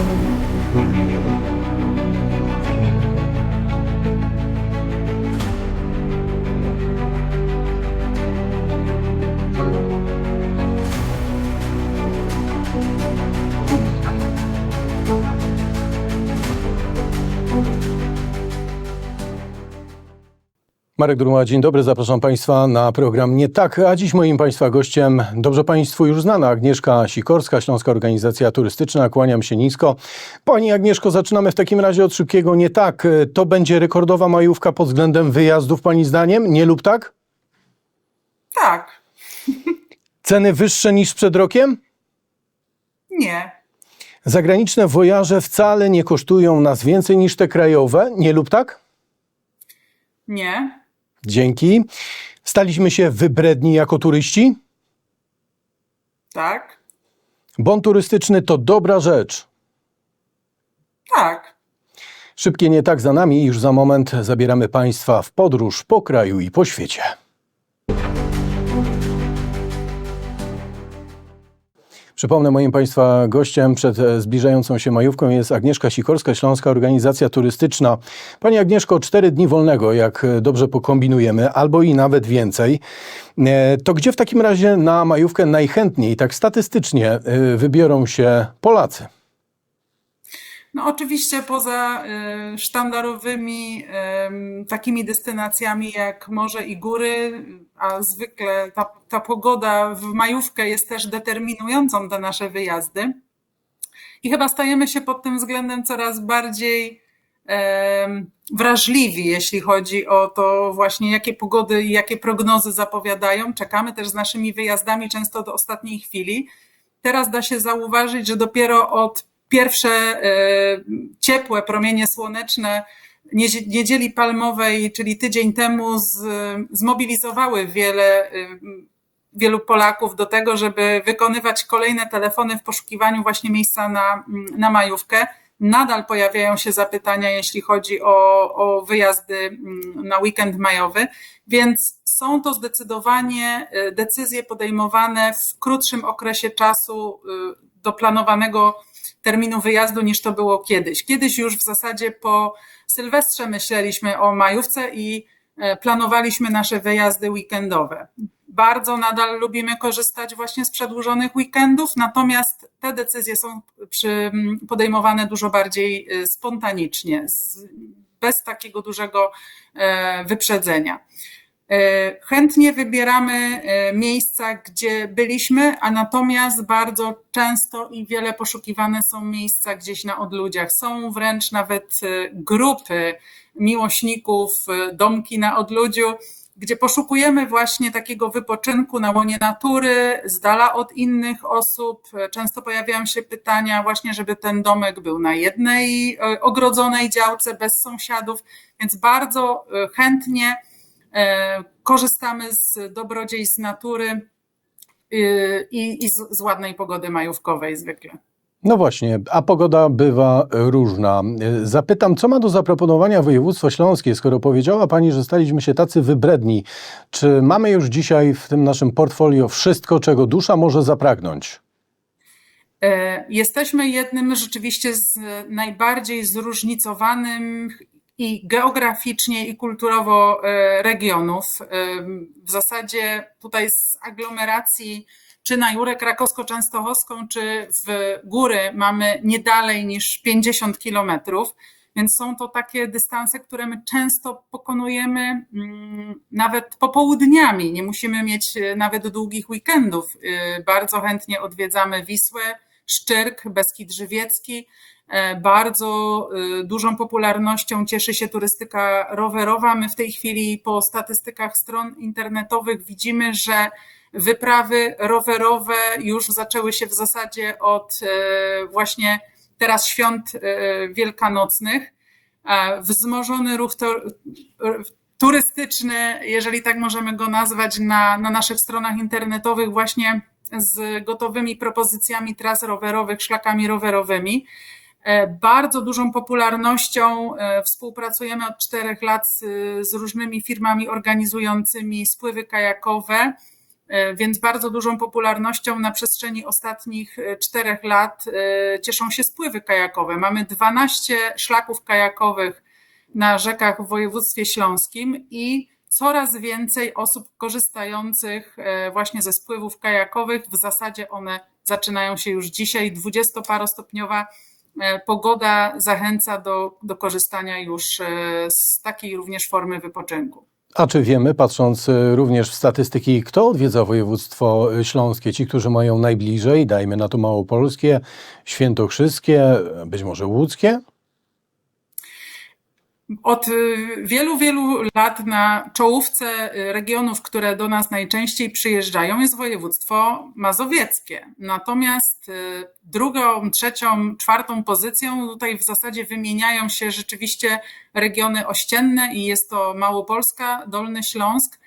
Thank you. Marek Durma, dzień dobry, zapraszam Państwa na program Nie Tak, a dziś moim Państwa gościem, dobrze Państwu już znana, Agnieszka Sikorska, Śląska Organizacja Turystyczna, kłaniam się nisko. Pani Agnieszko, zaczynamy w takim razie od szybkiego Nie Tak. To będzie rekordowa majówka pod względem wyjazdów Pani zdaniem, nie lub tak? Tak, Ceny wyższe niż przed rokiem? nie, Zagraniczne wojaże wcale nie kosztują nas więcej niż te krajowe, nie lub tak? nie, Dzięki. Staliśmy się wybredni jako turyści? tak, Bon turystyczny to dobra rzecz. tak. Szybkie nie tak za nami, już za moment zabieramy Państwa w podróż po kraju i po świecie. Przypomnę, moim Państwa gościem przed e, zbliżającą się majówką jest Agnieszka Sikorska, Śląska Organizacja Turystyczna. Pani Agnieszko, cztery dni wolnego, jak e, dobrze pokombinujemy, albo i nawet więcej. E, To gdzie w takim razie na majówkę najchętniej, tak statystycznie, wybiorą się Polacy? No oczywiście poza y, sztandarowymi takimi destynacjami jak morze i góry, a zwykle ta, ta pogoda w majówkę jest też determinującą te nasze wyjazdy. I chyba stajemy się pod tym względem coraz bardziej wrażliwi, jeśli chodzi o to właśnie, jakie pogody i jakie prognozy zapowiadają. Czekamy też z naszymi wyjazdami często do ostatniej chwili. Teraz da się zauważyć, że dopiero od pierwsze e, ciepłe promienie słoneczne niedzie- niedzieli palmowej, czyli tydzień temu, zmobilizowały wiele, e, wielu Polaków do tego, żeby wykonywać kolejne telefony w poszukiwaniu właśnie miejsca na, na majówkę. Nadal pojawiają się zapytania, jeśli chodzi o, o wyjazdy mm, na weekend majowy, więc są to zdecydowanie e, decyzje podejmowane w krótszym okresie czasu do planowanego terminu wyjazdu niż to było kiedyś. Kiedyś już w zasadzie po Sylwestrze myśleliśmy o majówce i e, planowaliśmy nasze wyjazdy weekendowe. Bardzo nadal lubimy korzystać właśnie z przedłużonych weekendów, natomiast te decyzje są przy, podejmowane dużo bardziej e, spontanicznie, bez takiego dużego e, wyprzedzenia. E, Chętnie wybieramy e, miejsca, gdzie byliśmy, a natomiast bardzo często i wiele poszukiwane są miejsca gdzieś na odludziach. Są wręcz nawet e, grupy miłośników, domki na odludziu, gdzie poszukujemy właśnie takiego wypoczynku na łonie natury, z dala od innych osób. Często pojawiają się pytania właśnie, żeby ten domek był na jednej ogrodzonej działce bez sąsiadów, więc bardzo chętnie korzystamy z dobrodziejstw natury y, i, i z, z ładnej pogody majówkowej zwykle. No właśnie, a pogoda bywa różna. Zapytam, co ma do zaproponowania województwo śląskie, skoro powiedziała Pani, że staliśmy się tacy wybredni. Czy mamy już dzisiaj w tym naszym portfolio wszystko, czego dusza może zapragnąć? E, Jesteśmy jednym rzeczywiście z najbardziej zróżnicowanych i geograficznie, i kulturowo e, regionów. E, W zasadzie tutaj z aglomeracji, czy na Jurę Krakowsko-Częstochowską, czy w góry mamy nie dalej niż 50 kilometrów. Więc są to takie dystanse, które my często pokonujemy mm, nawet popołudniami. Nie musimy mieć e, nawet długich weekendów. Bardzo chętnie odwiedzamy Wisłę, Szczyrk, Beskid Żywiecki. E, Bardzo e, dużą popularnością cieszy się turystyka rowerowa. My w tej chwili po statystykach stron internetowych widzimy, że wyprawy rowerowe już zaczęły się w zasadzie od e, właśnie teraz świąt e, wielkanocnych. Wzmożony ruch turystyczny, jeżeli tak możemy go nazwać, na, na naszych stronach internetowych, właśnie z gotowymi propozycjami tras rowerowych, szlakami rowerowymi. E, Bardzo dużą popularnością e, współpracujemy od czterech lat z, różnymi firmami organizującymi spływy kajakowe. e, więc bardzo dużą popularnością na przestrzeni ostatnich czterech lat cieszą się spływy kajakowe. Mamy 12 szlaków kajakowych na rzekach w województwie śląskim i coraz więcej osób korzystających właśnie ze spływów kajakowych. W zasadzie one zaczynają się już dzisiaj. 20-parostopniowa pogoda zachęca do, do korzystania już z takiej również formy wypoczynku. A czy wiemy, patrząc również w statystyki, kto odwiedza województwo śląskie? Ci, którzy mają najbliżej, dajmy na to małopolskie, świętokrzyskie, być może łódzkie? Od y, wielu, wielu lat na czołówce y, regionów, które do nas najczęściej przyjeżdżają, jest województwo mazowieckie. Natomiast y, drugą, trzecią, czwartą pozycją tutaj w zasadzie wymieniają się rzeczywiście regiony ościenne i jest to Małopolska, Dolny Śląsk,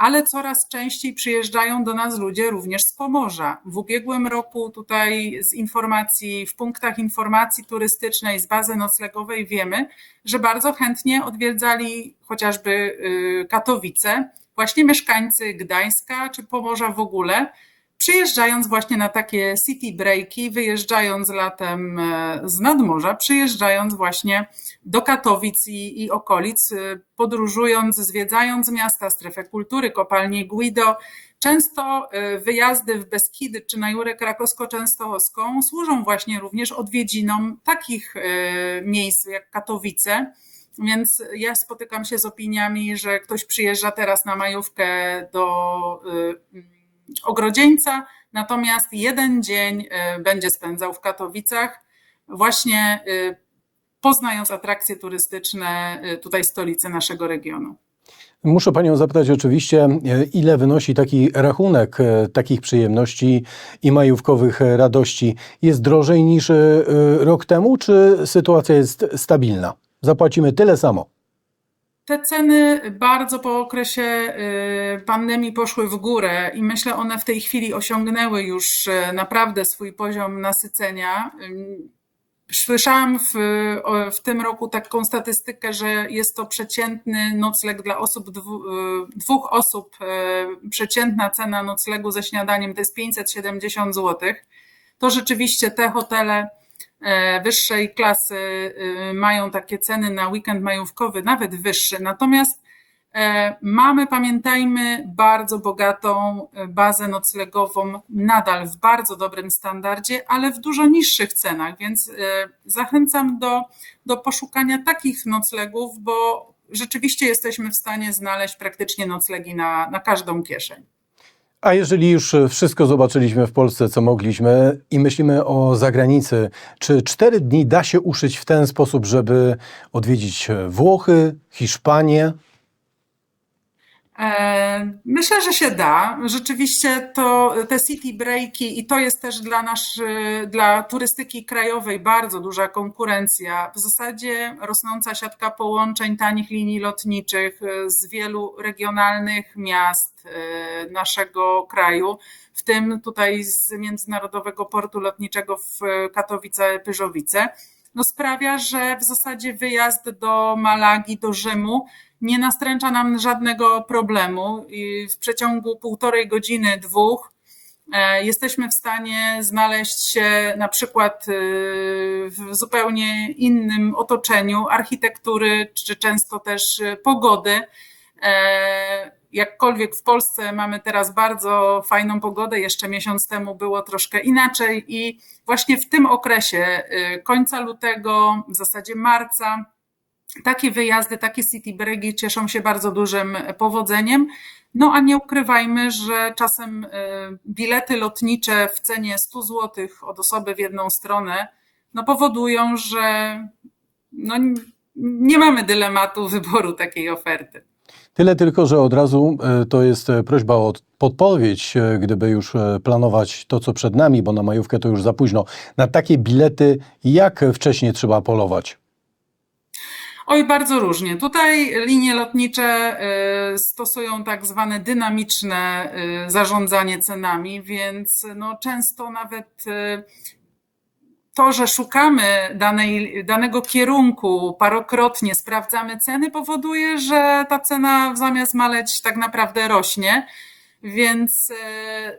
ale coraz częściej przyjeżdżają do nas ludzie również z Pomorza. W ubiegłym roku tutaj z informacji, w punktach informacji turystycznej, z bazy noclegowej wiemy, że bardzo chętnie odwiedzali chociażby y, Katowice, właśnie mieszkańcy Gdańska czy Pomorza w ogóle, przyjeżdżając właśnie na takie city breaki, wyjeżdżając latem e, z nadmorza, przyjeżdżając właśnie do Katowic i, i okolic, e, podróżując, zwiedzając miasta, strefę kultury, kopalnię Guido. Często e, wyjazdy w Beskidy czy na Jurę Krakowsko-Częstochowską służą właśnie również odwiedzinom takich miejsc jak Katowice. Więc ja spotykam się z opiniami, że ktoś przyjeżdża teraz na majówkę do ogrodzieńca, natomiast jeden dzień y, będzie spędzał w Katowicach, właśnie y, poznając atrakcje turystyczne y, tutaj stolicy naszego regionu. Muszę Panią zapytać oczywiście, ile wynosi taki rachunek takich przyjemności i majówkowych radości? Jest drożej niż rok temu, czy sytuacja jest stabilna? Zapłacimy tyle samo. Te ceny bardzo po okresie y, pandemii poszły w górę i myślę, one w tej chwili osiągnęły już y, naprawdę swój poziom nasycenia. Słyszałam w, w tym roku taką statystykę, że jest to przeciętny nocleg dla osób, y, dwóch osób. Przeciętna cena noclegu ze śniadaniem to jest 570 zł. To rzeczywiście te hotele wyższej klasy y, mają takie ceny na weekend majówkowy, nawet wyższe. Natomiast e, mamy, pamiętajmy, bardzo bogatą e, bazę noclegową, nadal w bardzo dobrym standardzie, ale w dużo niższych cenach, więc zachęcam do, do poszukania takich noclegów, bo rzeczywiście jesteśmy w stanie znaleźć praktycznie noclegi na, na każdą kieszeń. A jeżeli już wszystko zobaczyliśmy w Polsce, co mogliśmy i myślimy o zagranicy, czy cztery dni da się uszyć w ten sposób, żeby odwiedzić Włochy, Hiszpanię? E, myślę, że się da. Rzeczywiście to te city breaki i to jest też dla nas, dla turystyki krajowej bardzo duża konkurencja. W zasadzie rosnąca siatka połączeń tanich linii lotniczych z wielu regionalnych miast e, naszego kraju, w tym tutaj z Międzynarodowego Portu Lotniczego w Katowice-Pyżowice, no sprawia, że w zasadzie wyjazd do Malagi, do Rzymu nie nastręcza nam żadnego problemu. I w przeciągu półtorej godziny, dwóch, e, jesteśmy w stanie znaleźć się na przykład e, w zupełnie innym otoczeniu architektury, czy często też pogody. Jakkolwiek w Polsce mamy teraz bardzo fajną pogodę, jeszcze miesiąc temu było troszkę inaczej i właśnie w tym okresie końca lutego, w zasadzie marca, takie wyjazdy, takie city breaki cieszą się bardzo dużym powodzeniem. No a nie ukrywajmy, że czasem y, bilety lotnicze w cenie 100 zł od osoby w jedną stronę no powodują, że no nie mamy dylematu wyboru takiej oferty. Tyle tylko, że od razu y, to jest prośba o podpowiedź, y, gdyby już planować to, co przed nami, bo na majówkę to już za późno. Na takie bilety jak wcześniej trzeba polować? Oj, bardzo różnie. Tutaj linie lotnicze stosują tak zwane dynamiczne zarządzanie cenami, więc no często nawet to, że szukamy danej, danego kierunku parokrotnie, sprawdzamy ceny, powoduje, że ta cena zamiast maleć tak naprawdę rośnie. więc e,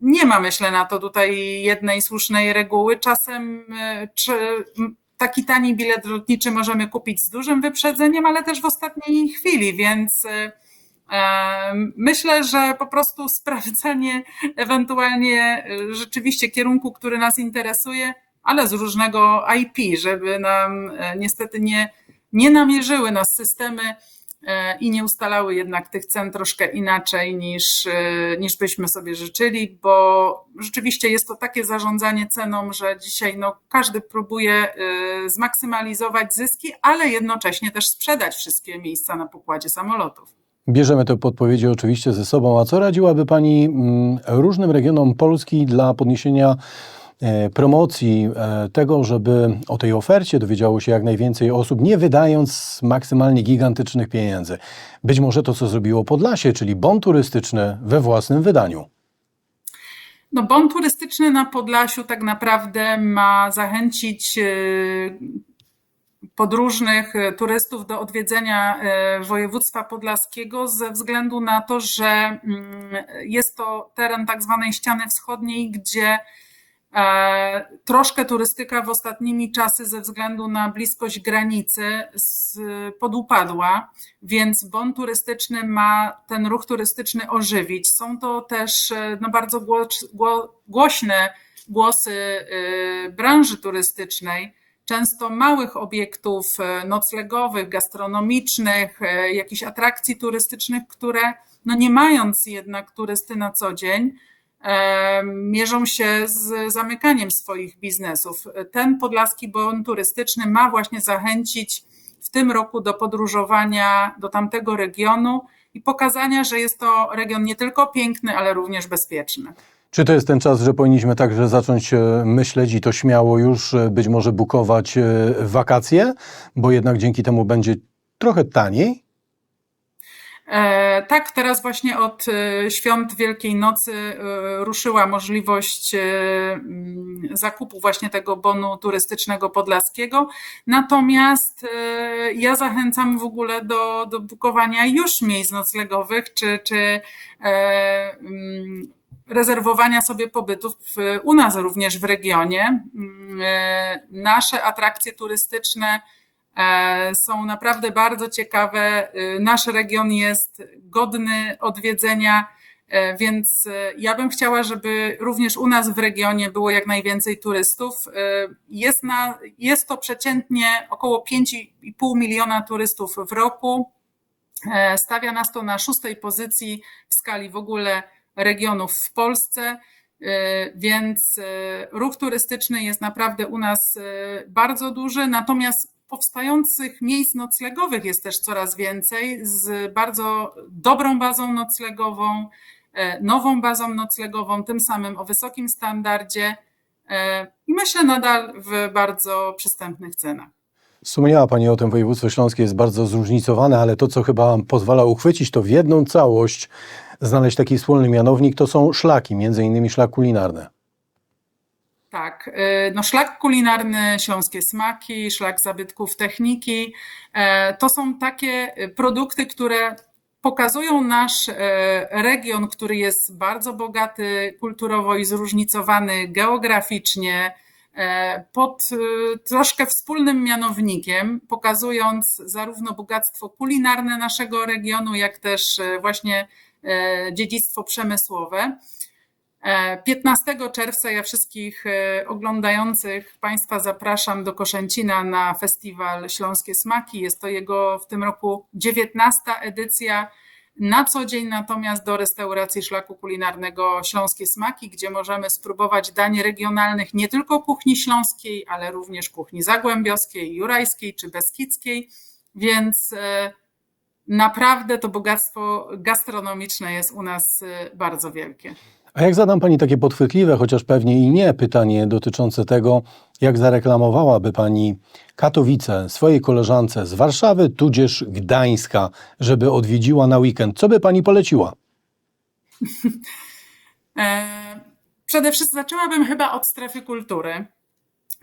nie ma, myślę, na to tutaj jednej słusznej reguły. Czasem e, taki tani bilet lotniczy możemy kupić z dużym wyprzedzeniem, ale też w ostatniej chwili, więc e, myślę, że po prostu sprawdzanie ewentualnie rzeczywiście kierunku, który nas interesuje, ale z różnego IP, żeby nam e, niestety nie, nie namierzyły nas systemy e, i nie ustalały jednak tych cen troszkę inaczej niż, e, niż byśmy sobie życzyli, bo rzeczywiście jest to takie zarządzanie ceną, że dzisiaj no, każdy próbuje zmaksymalizować zyski, ale jednocześnie też sprzedać wszystkie miejsca na pokładzie samolotów. Bierzemy te podpowiedzi oczywiście ze sobą. A co radziłaby Pani mm, różnym regionom Polski dla podniesienia promocji e, tego, żeby o tej ofercie dowiedziało się jak najwięcej osób, nie wydając maksymalnie gigantycznych pieniędzy? Być może to, co zrobiło Podlasie, czyli bon turystyczny we własnym wydaniu. No, bon turystyczny na Podlasiu tak naprawdę ma zachęcić e, podróżnych e, turystów do odwiedzenia e, województwa podlaskiego ze względu na to, że mm, jest to teren tak zwanej ściany wschodniej, gdzie e, troszkę turystyka w ostatnimi czasy ze względu na bliskość granicy podupadła, więc bon turystyczny ma ten ruch turystyczny ożywić. Są to też e, no, bardzo gło- gło- głośne głosy e, branży turystycznej, często małych obiektów e, noclegowych, gastronomicznych, e, jakichś atrakcji turystycznych, które no nie mając jednak turysty na co dzień, e, mierzą się z zamykaniem swoich biznesów. Ten podlaski bon turystyczny ma właśnie zachęcić w tym roku do podróżowania do tamtego regionu i pokazania, że jest to region nie tylko piękny, ale również bezpieczny. Czy to jest ten czas, że powinniśmy także zacząć e, myśleć i to śmiało już e, być może bukować e, wakacje, bo jednak dzięki temu będzie trochę taniej? E, Tak, teraz właśnie od e, świąt Wielkiej Nocy e, ruszyła możliwość mm, zakupu właśnie tego bonu turystycznego podlaskiego. Natomiast ja zachęcam w ogóle do, do bukowania już miejsc noclegowych, czy, czy mm, rezerwowania sobie pobytów u nas również w regionie. Mm, Nasze atrakcje turystyczne są naprawdę bardzo ciekawe. E, Nasz region jest godny odwiedzenia, e, więc e, ja bym chciała, żeby również u nas w regionie było jak najwięcej turystów. E, Jest, na, jest to przeciętnie około 5,5 miliona turystów w roku. E, Stawia nas to na szóstej pozycji w skali w ogóle regionów w Polsce. E, Więc e, ruch turystyczny jest naprawdę u nas e, bardzo duży, natomiast powstających miejsc noclegowych jest też coraz więcej z bardzo dobrą bazą noclegową, e, nową bazą noclegową, tym samym o wysokim standardzie e, i myślę nadal w bardzo przystępnych cenach. Wspomniała Pani o tym, województwo śląskie jest bardzo zróżnicowane, ale to, co chyba pozwala uchwycić to w jedną całość, znaleźć taki wspólny mianownik, to są szlaki, między innymi szlak kulinarny. Tak, y, no szlak kulinarny, śląskie smaki, szlak zabytków techniki, e, to są takie y, produkty, które pokazują nasz e, region, który jest bardzo bogaty kulturowo i zróżnicowany geograficznie, e, pod y, troszkę wspólnym mianownikiem, pokazując zarówno bogactwo kulinarne naszego regionu, jak też właśnie dziedzictwo przemysłowe. E, 15 czerwca ja wszystkich e, oglądających Państwa zapraszam do Koszęcina na festiwal Śląskie Smaki. Jest to jego w tym roku 19 edycja. Na co dzień natomiast do restauracji szlaku kulinarnego Śląskie Smaki, gdzie możemy spróbować dań regionalnych nie tylko kuchni śląskiej, ale również kuchni zagłębiowskiej, jurajskiej czy beskidzkiej. Więc e, naprawdę to bogactwo gastronomiczne jest u nas e, bardzo wielkie. A jak zadam Pani takie podchwytliwe, chociaż pewnie i nie, pytanie dotyczące tego, jak zareklamowałaby Pani Katowice swojej koleżance z Warszawy, tudzież Gdańska, żeby odwiedziła na weekend, co by Pani poleciła? E, Przede wszystkim zaczęłabym chyba od strefy kultury,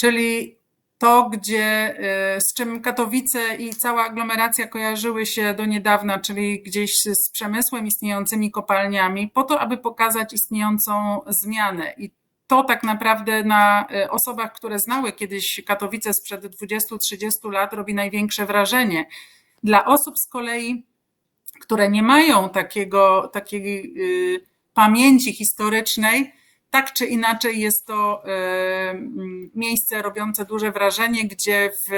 czyli to, gdzie, y, z czym Katowice i cała aglomeracja kojarzyły się do niedawna, czyli gdzieś z przemysłem, istniejącymi kopalniami, po to, aby pokazać istniejącą zmianę. I to tak naprawdę na y, osobach, które znały kiedyś Katowice sprzed 20-30 lat, robi największe wrażenie. Dla osób z kolei, które nie mają takiego, takiej y, pamięci historycznej, tak czy inaczej jest to mm, miejsce robiące duże wrażenie, gdzie w,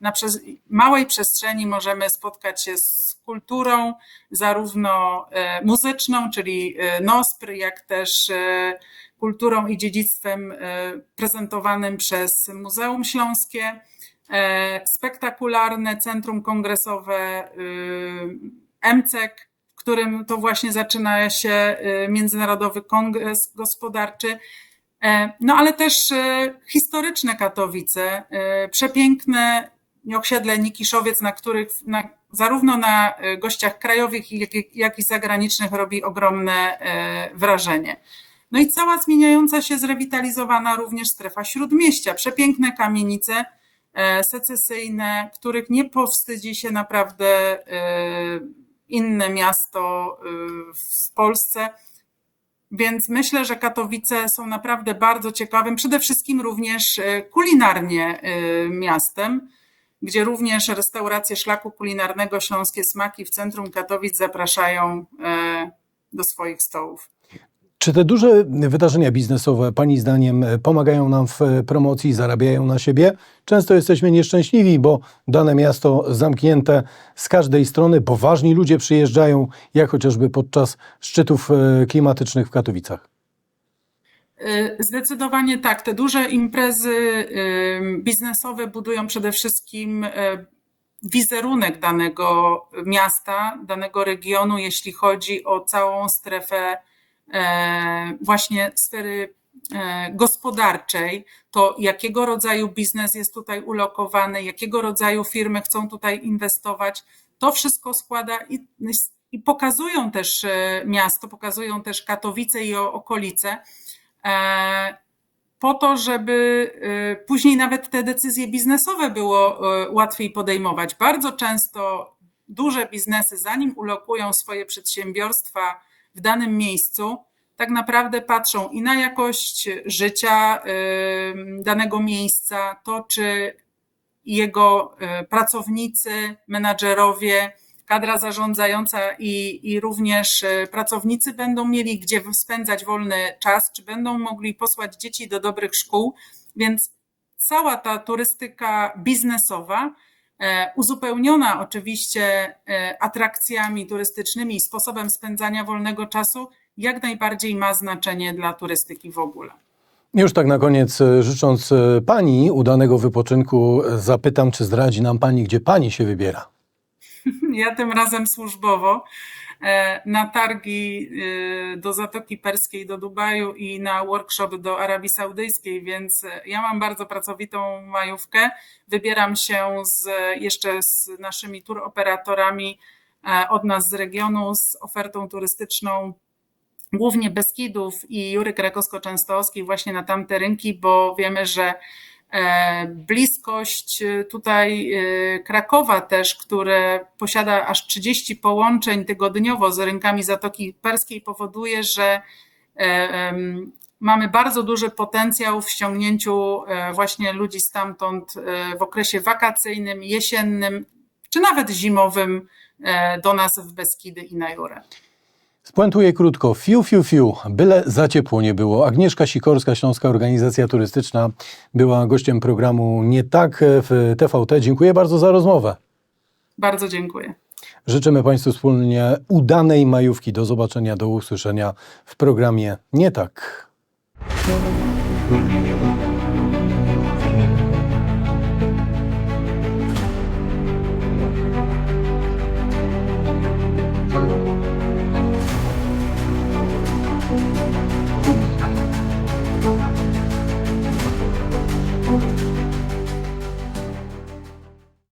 na przez, małej przestrzeni możemy spotkać się z kulturą, zarówno y, muzyczną, czyli y, NOSPR, jak też kulturą i dziedzictwem prezentowanym przez Muzeum Śląskie, e, spektakularne centrum kongresowe y, MCEK, którym to właśnie zaczyna się y, Międzynarodowy Kongres Gospodarczy. E, No ale też y, historyczne Katowice, y, przepiękne osiedle Nikiszowiec, na których na, zarówno na gościach krajowych, jak, jak i zagranicznych robi ogromne wrażenie. No i cała zmieniająca się, zrewitalizowana również strefa śródmieścia. Przepiękne kamienice e, secesyjne, których nie powstydzi się naprawdę inne miasto e, w Polsce. Więc myślę, że Katowice są naprawdę bardzo ciekawym, przede wszystkim również e, kulinarnie e, miastem, gdzie również restauracje szlaku kulinarnego Śląskie Smaki w centrum Katowic zapraszają do swoich stołów. Czy te duże wydarzenia biznesowe, Pani zdaniem, e, pomagają nam w e, promocji, zarabiają na siebie? Często jesteśmy nieszczęśliwi, bo dane miasto zamknięte z każdej strony, poważni ludzie przyjeżdżają, jak chociażby podczas szczytów e, klimatycznych w Katowicach. Y, Zdecydowanie tak. Te duże imprezy y, biznesowe budują przede wszystkim wizerunek danego miasta, danego regionu, jeśli chodzi o całą strefę e, właśnie sfery e, gospodarczej, to jakiego rodzaju biznes jest tutaj ulokowany, jakiego rodzaju firmy chcą tutaj inwestować. To wszystko składa i, i pokazują też e, miasto, pokazują też Katowice i okolice e, po to, żeby e, później nawet te decyzje biznesowe było e, łatwiej podejmować. Bardzo często duże biznesy, zanim ulokują swoje przedsiębiorstwa w danym miejscu, tak naprawdę patrzą i na jakość życia danego miejsca, to czy jego e, pracownicy, menadżerowie, kadra zarządzająca i, i również e, pracownicy będą mieli gdzie spędzać wolny czas, czy będą mogli posłać dzieci do dobrych szkół, więc cała ta turystyka biznesowa, e, uzupełniona oczywiście atrakcjami turystycznymi i sposobem spędzania wolnego czasu, jak najbardziej ma znaczenie dla turystyki w ogóle. Już tak na koniec, e, życząc e, Pani udanego wypoczynku, e, zapytam, czy zdradzi nam Pani, gdzie Pani się wybiera? Ja tym razem służbowo na targi do Zatoki Perskiej, do Dubaju i na workshop do Arabii Saudyjskiej, więc ja mam bardzo pracowitą majówkę. Wybieram się z, jeszcze z naszymi tour operatorami od nas z regionu z ofertą turystyczną głównie Beskidów i Jury Krakowsko-Częstochowskiej właśnie na tamte rynki, bo wiemy, że e, bliskość e, tutaj e, Krakowa też, które posiada aż 30 połączeń tygodniowo z rynkami Zatoki Perskiej powoduje, że mamy bardzo duży potencjał w ściągnięciu właśnie ludzi stamtąd w okresie wakacyjnym, jesiennym czy nawet zimowym do nas w Beskidy i na Jurę. Spuentuję krótko. Fiu, fiu, fiu. Byle za ciepło nie było. Agnieszka Sikorska, Śląska Organizacja Turystyczna, była gościem programu Nie tak w TVT. Dziękuję bardzo za rozmowę. Bardzo dziękuję. Życzymy Państwu wspólnie udanej majówki. Do zobaczenia, do usłyszenia w programie Nie tak.